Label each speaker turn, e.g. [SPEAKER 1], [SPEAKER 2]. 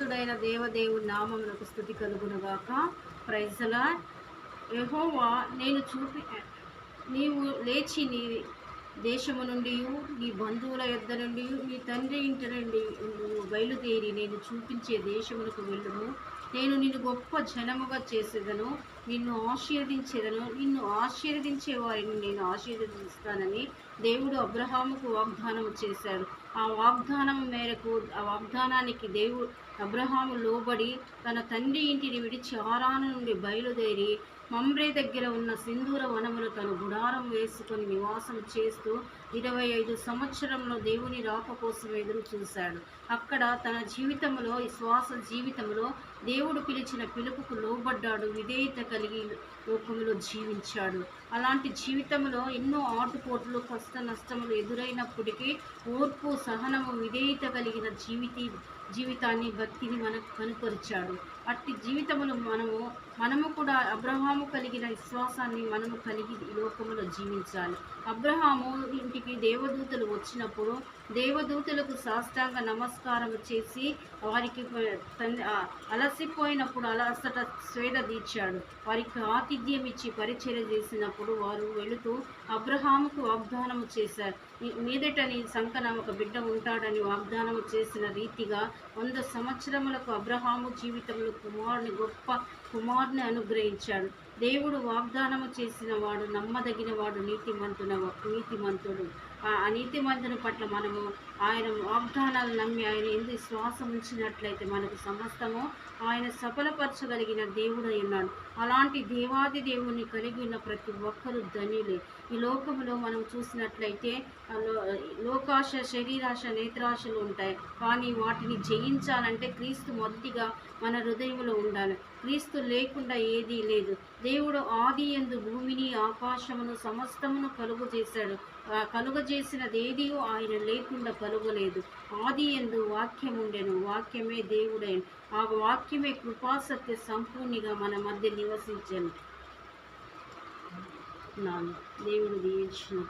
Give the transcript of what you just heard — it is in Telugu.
[SPEAKER 1] పరిశుద్ధుడైన దేవదేవుడి నామమునకు స్థుతి కలుగునుగాక. ప్రైజలా యహోవా నేను చూపి నీవు లేచి నీ దేశము నుండి నీ బంధువుల యొద్ద నుండి నీ తండ్రి ఇంటి నుండి నువ్వు బయలుదేరి నేను చూపించే దేశమునకు వెళ్ళుము. నేను నిన్ను గొప్ప జనముగా చేసేదను నిన్ను ఆశీర్వదించేదను నిన్ను ఆశీర్వదించే వారిని నేను ఆశీర్వదిస్తానని దేవుడు అబ్రహాముకు వాగ్దానం చేశాడు. ఆ వాగ్దానం మేరకు ఆ వాగ్దానానికి దేవుడు అబ్రహాము లోబడి తన తండ్రి ఇంటిని విడిచి ఆరాను నుండి బయలుదేరి మమ్రే దగ్గర ఉన్న సింధూర వనములు తను గుడారం వేసుకొని నివాసం చేస్తూ ఇరవై ఐదు సంవత్సరంలో దేవుని రాక కోసం ఎదురు చూశాడు. అక్కడ తన జీవితంలో శ్వాస జీవితంలో దేవుడు పిలిచిన పిలుపుకు లోబడ్డాడు. విధేయత కలిగి లోకంలో జీవించాడు. అలాంటి జీవితంలో ఎన్నో ఆటుపోట్లు కష్ట నష్టములు ఎదురైనప్పటికీ ఓర్పు సహనము విధేయత కలిగిన జీవితి జీవితాన్ని భక్తిని మనకు కనుపరిచాడు. అట్టి జీవితములు మనము మనము కూడా అబ్రహాము కలిగిన విశ్వాసాన్ని మనము కలిగి ఈ లోకములో జీవించాలి. అబ్రహాము ఇంటికి దేవదూతలు వచ్చినప్పుడు దేవదూతలకు సాష్టాంగ నమస్కారం చేసి వారికి తన్- అలసిపోయినప్పుడు అలసట స్వేద తీర్చాడు వారికి ఆతిథ్యం ఇచ్చి పరిచర్య చేసినప్పుడు వారు వెళుతూ అబ్రహాముకు వాగ్దానము చేశారు. మీదటని మీదట నీ సంకన ఒక బిడ్డ ఉంటాడని వాగ్దానం చేసిన రీతిగా వంద సంవత్సరములకు అబ్రహాము జీవితంలో కుమారుని గొప్ప కుమారుని అనుగ్రహించాడు. దేవుడు వాగ్దానము చేసిన వాడు నమ్మదగిన వాడు నీతిమంతున నీతిమంతుడు. ఆ నీతిమంతుని పట్ల మనము ఆయన వాగ్దానాలు నమ్మి ఆయన ఎందు శ్వాసం ఉంచినట్లయితే మనకు సమస్తము ఆయన సఫలపరచగలిగిన దేవుడై ఉన్నాడు. అలాంటి దేవాది దేవుని కలిగి ఉన్న ప్రతి ఒక్కరూ ధనిలే ఈ లోకంలో మనం చూసినట్లయితే లోకాశ శరీరాశ నేత్రాశలు ఉంటాయి. కానీ వాటిని జయించాలంటే క్రీస్తు మొదటిగా మన హృదయంలో ఉండాలి. క్రీస్తు లేకుండా ఏదీ లేదు. దేవుడు ఆది ఎందు భూమిని ఆకాశమును సమస్తమును కలుగు చేశాడు ఆ కలుగజేసినది ఆయన లేకుండా కలుగలేదు. ఆది ఎందు వాక్యం ఉండెను వాక్యమే దేవుడైన. ఆ వాక్యమే కృపాసత్య సంపూర్ణిగా మన మధ్య నివసించాను. నాన్న దేవుడు దీవించిన